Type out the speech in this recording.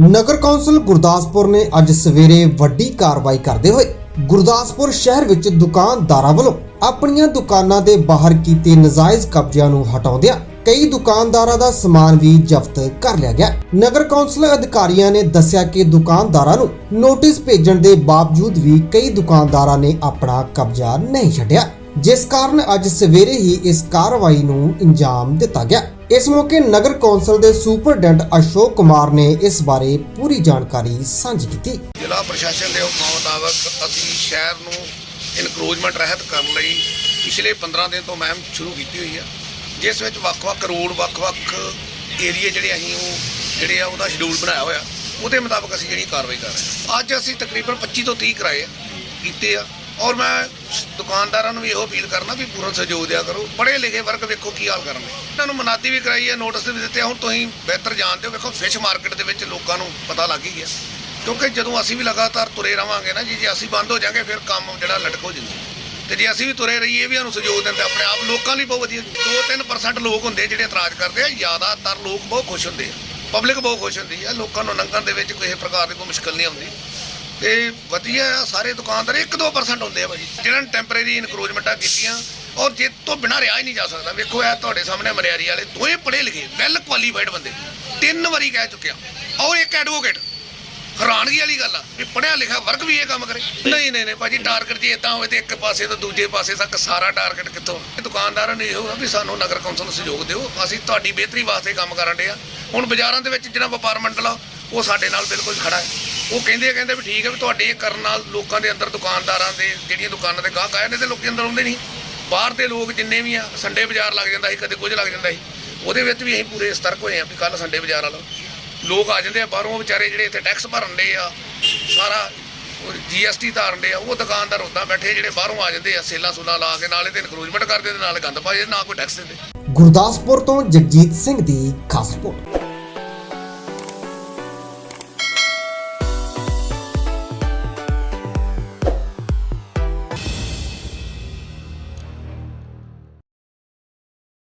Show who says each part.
Speaker 1: ਨਗਰ council Gurdaspur ਨੇ ਅੱਜ ਸਵੇਰੇ ਵੱਡੀ ਕਾਰਵਾਈ ਕਰਦੇ ਹੋਏ ਗੁਰਦਾਸਪੁਰ ਸ਼ਹਿਰ ਵਿੱਚ ਦੁਕਾਨਦਾਰਾਂ ਵੱਲੋਂ ਆਪਣੀਆਂ ਦੁਕਾਨਾਂ ਦੇ ਬਾਹਰ ਕੀਤੇ ਨਜਾਇਜ਼ ਕਬਜ਼ਿਆਂ ਨੂੰ ਹਟਾਉਂਦਿਆਂ ਕਈ ਦੁਕਾਨਦਾਰਾਂ ਦਾ ਸਮਾਨ ਵੀ ਜ਼ਬਤ ਕਰ ਲਿਆ ਗਿਆ। ਨਗਰ ਕੌਂਸਲ ਅਧਿਕਾਰੀਆਂ ਨੇ ਦੱਸਿਆ ਕਿ ਦੁਕਾਨਦਾਰਾਂ ਨੂੰ ਨੋਟਿਸ ਭੇਜਣ ਦੇ ਬਾਵਜੂਦ ਵੀ ਕਈ ਦੁਕਾਨਦਾਰਾਂ ਨੇ ਆਪਣਾ ਕਬਜ਼ਾ ਨਹੀਂ ਛੱਡਿਆ, ਜਿਸ ਕਾਰਨ ਅੱਜ ਸਵੇਰੇ ਹੀ ਇਸ ਕਾਰਵਾਈ ਨੂੰ ਅੰਜਾਮ ਦਿੱਤਾ ਗਿਆ। ਇਸ ਮੌਕੇ ਨਗਰ ਕੌਂਸਲ ਦੇ ਸੁਪਰਡੈਂਟ ਅਸ਼ੋਕ ਕੁਮਾਰ ਨੇ ਇਸ ਬਾਰੇ ਪੂਰੀ ਜਾਣਕਾਰੀ ਸਾਂਝੀ ਕੀਤੀ।
Speaker 2: ਜ਼ਿਲ੍ਹਾ ਪ੍ਰਸ਼ਾਸਨ ਦੇ ਹੁਕਮਾਂ ਮੁਤਾਬਕ ਅਸੀਂ ਸ਼ਹਿਰ ਨੂੰ ਇਨਕਰੋਚਮੈਂਟ ਰਹਿਤ ਕਰਨ ਲਈ ਪਿਛਲੇ 15 ਦਿਨ ਤੋਂ ਮਹਿਮ ਸ਼ੁਰੂ ਕੀਤੀ ਹੋਈ ਹੈ ਜਿਸ ਵਿੱਚ ਵੱਖ-ਵੱਖ ਰੋਡ, ਵੱਖ-ਵੱਖ ਏਰੀਏ ਜਿਹੜੇ ਅਸੀਂ ਉਹ ਜਿਹੜੇ ਆ ਉਹਦਾ ਸ਼ਡਿਊਲ ਬਣਾਇਆ ਹੋਇਆ, ਉਹਦੇ ਮੁਤਾਬਕ ਅਸੀਂ ਜਿਹੜੀ ਕਾਰਵਾਈ ਕਰ ਰਹੇ ਹਾਂ। ਅੱਜ ਅਸੀਂ ਤਕਰੀਬਨ 25 ਤੋਂ 30 ਕਰਾਏ ਕੀਤੇ ਆ ਔਰ ਮੈਂ ਦੁਕਾਨਦਾਰਾਂ ਨੂੰ ਵੀ ਇਹੋ ਅਪੀਲ ਕਰਨਾ ਵੀ ਪੂਰਨ ਸਹਿਯੋਗ ਦਿਆ ਕਰੋ। ਪੜ੍ਹੇ ਲਿਖੇ ਵਰਗ ਵੇਖੋ ਕੀ ਹਾਲ ਕਰਨਗੇ। ਇਹਨਾਂ ਨੂੰ ਮਨਾਦੀ ਵੀ ਕਰਾਈ ਹੈ ਨੋਟਿਸ ਵੀ ਦਿੱਤੇ ਹੁਣ ਤੁਸੀਂ ਬਿਹਤਰ ਜਾਣਦੇ ਹੋ। ਵੇਖੋ ਫਿਸ਼ ਮਾਰਕੀਟ ਦੇ ਵਿੱਚ ਲੋਕਾਂ ਨੂੰ ਪਤਾ ਲੱਗ ਹੀ ਗਿਆ। ਕਿਉਂਕਿ ਜਦੋਂ ਅਸੀਂ ਵੀ ਲਗਾਤਾਰ ਤੁਰੇ ਰਵਾਂਗੇ ਨਾ ਜੀ, ਜੇ ਅਸੀਂ ਬੰਦ ਹੋ ਜਾਾਂਗੇ, ਫਿਰ ਕੰਮ ਜਿਹੜਾ ਲਟਕ ਹੋ ਜਾਂਦਾ। ਤੇ ਜੇ ਅਸੀਂ ਵੀ ਤੁਰੇ ਰਹੀਏ ਵੀ ਸਾਨੂੰ ਸਹਿਯੋਗ ਦਿੰਦੇ ਆਪਣੇ ਆਪ ਲੋਕਾਂ ਲਈ ਬਹੁਤ ਵਧੀਆ। 2-3% ਲੋਕ ਹੁੰਦੇ ਜਿਹੜੇ ਇਤਰਾਜ਼ ਕਰਦੇ ਆ, ਜ਼ਿਆਦਾਤਰ ਲੋਕ ਬਹੁਤ ਖੁਸ਼ ਹੁੰਦੇ ਆ। ਪਬਲਿਕ ਬਹੁਤ ਖੁਸ਼ ਹੁੰਦੀ ਆ, ਲੋਕਾਂ ਨੂੰ ਲੰਘਣ ਦੇ ਵਿੱਚ ਕਿਸੇ ਪ੍ਰਕਾਰ ਦੀ ਕੋਈ ਮੁਸ਼ਕਲ ਨਹੀਂ ਆਉਂਦੀ। ਤੇ ਵਧੀਆ ਸਾਰੇ ਦੁਕਾਨਦਾਰ 1-2% ਹੁੰਦੇ ਆ ਭਾਜੀ। ਜਿਹਨਾਂ ਨੇ ਟੈਂਪਰੇਰੀ ਇਨਕਰੋਚਮੈਂਟਾਂ ਕੀਤੀਆਂ, ਔਰ ਜੇ ਤੋਂ ਬਿਨਾਂ ਰਿਹਾ ਹੀ ਨਹੀਂ ਜਾ ਸਕਦਾ। ਵੇਖੋ, ਇਹ ਤੁਹਾਡੇ ਸਾਹਮਣੇ ਮਰਿਆਰੀ ਵਾਲੇ ਦੋਵੇਂ ਪੜ੍ਹੇ ਲਿਖੇ ਵੈਲ ਕੁਆਲੀਫਾਈਡ ਬੰਦੇ। ਤਿੰਨ ਵਾਰੀ ਕਹਿ ਚੁੱਕਿਆ। ਔਰ ਇੱਕ ਐਡਵੋਕੇਟ ਹੈਰਾਨਗੀ ਵਾਲੀ ਗੱਲ ਆ, ਵੀ ਪੜਿਆ ਲਿਖਿਆ ਵਰਗ ਵੀ ਇਹ ਕੰਮ ਕਰੇ। ਨਹੀਂ ਨਹੀਂ ਨਹੀਂ ਭਾਜੀ ਟਾਰਗੇਟ ਜੇ ਇਦਾਂ ਹੋਵੇ ਤੇ ਇੱਕ ਪਾਸੇ ਤੋਂ ਦੂਜੇ ਪਾਸੇ ਤੱਕ ਸਾਰਾ ਟਾਰਗੇਟ ਕਿੱਥੋਂ? ਇਹ ਦੁਕਾਨਦਾਰਾਂ ਨੇ ਇਹੋ ਆ ਵੀ ਸਾਨੂੰ ਨਗਰ ਕੌਂਸਲ ਨੂੰ ਸਹਿਯੋਗ ਦਿਓ। ਅਸੀਂ ਤੁਹਾਡੀ ਬਿਹਤਰੀ ਵਾਸਤੇ ਕੰਮ ਕਰਨ ਦੇ ਆ। ਹੁਣ ਬਾਜ਼ਾਰਾਂ ਦੇ ਵਿੱਚ ਜਿਹੜਾ ਵਪਾਰ ਮੰਡਲ ਆ, ਉਹ ਸਾਡੇ ਨਾਲ ਬਿਲਕੁਲ ਖੜਾ ਹੈ। ਉਹ ਕਹਿੰਦੇ ਆ, ਕਹਿੰਦੇ ਵੀ ਠੀਕ ਹੈ ਵੀ ਤੁਹਾਡੇ ਇਹ ਕਰਨ ਨਾਲ ਲੋਕਾਂ ਦੇ ਅੰਦਰ ਦੁਕਾਨਦਾਰਾਂ ਦੇ ਜਿਹੜੀਆਂ ਦੁਕਾਨਾਂ ਦੇ ਗਾਹਕ ਆਏ ਨੇ ਤੇ ਲੋਕੀ ਅੰਦਰ ਆਉਂਦੇ ਨਹੀਂ। ਬਾਹਰ ਦੇ ਲੋਕ ਜਿੰਨੇ ਵੀ ਆ ਸੰਡੇ ਬਾਜ਼ਾਰ ਲੱਗ ਜਾਂਦਾ ਸੀ, ਕਦੇ ਕੁਝ ਲੱਗ ਜਾਂਦਾ ਸੀ। ਉਹਦੇ ਵਿੱਚ ਵੀ ਅਸੀਂ ਪੂਰੇ ਸਤਰਕ ਹੋਏ ਆ ਵੀ ਕੱਲ ਸੰਡੇ ਬਾਜ਼ਾਰ ਵਾਲਾ ਲੋਕ ਆ ਜਾਂਦੇ ਆ, ਬਾਹਰੋਂ ਵਿਚਾਰੇ ਜਿਹੜੇ ਇੱਥੇ ਟੈਕਸ ਭਰਨ ਦੇ ਆ, ਸਾਰਾ ਜੀਐਸਟੀ ਧਾਰਨ ਦੇ ਆ, ਉਹ ਦੁਕਾਨਦਾਰ ਉਦਾਂ ਬੈਠੇ ਜਿਹੜੇ ਬਾਹਰੋਂ ਆ ਜਾਂਦੇ ਆ, ਸੇਲਾਂ ਸੁਲਾ ਲਾ ਕੇ ਨਾਲੇ ਤੇ ਇਨਕਰੋਚਮੈਂਟ ਕਰਦੇ ਤੇ ਨਾਲੇ ਗੰਦ ਪਾਏ ਨਾ ਕੋਈ ਟੈਕਸ ਦਿੰਦੇ।
Speaker 1: ਗੁਰਦਾਸਪੁਰ ਤੋਂ ਜਗਜੀਤ ਸਿੰਘ ਦੀ ਖਾਸ ਰਿਪੋਰਟ।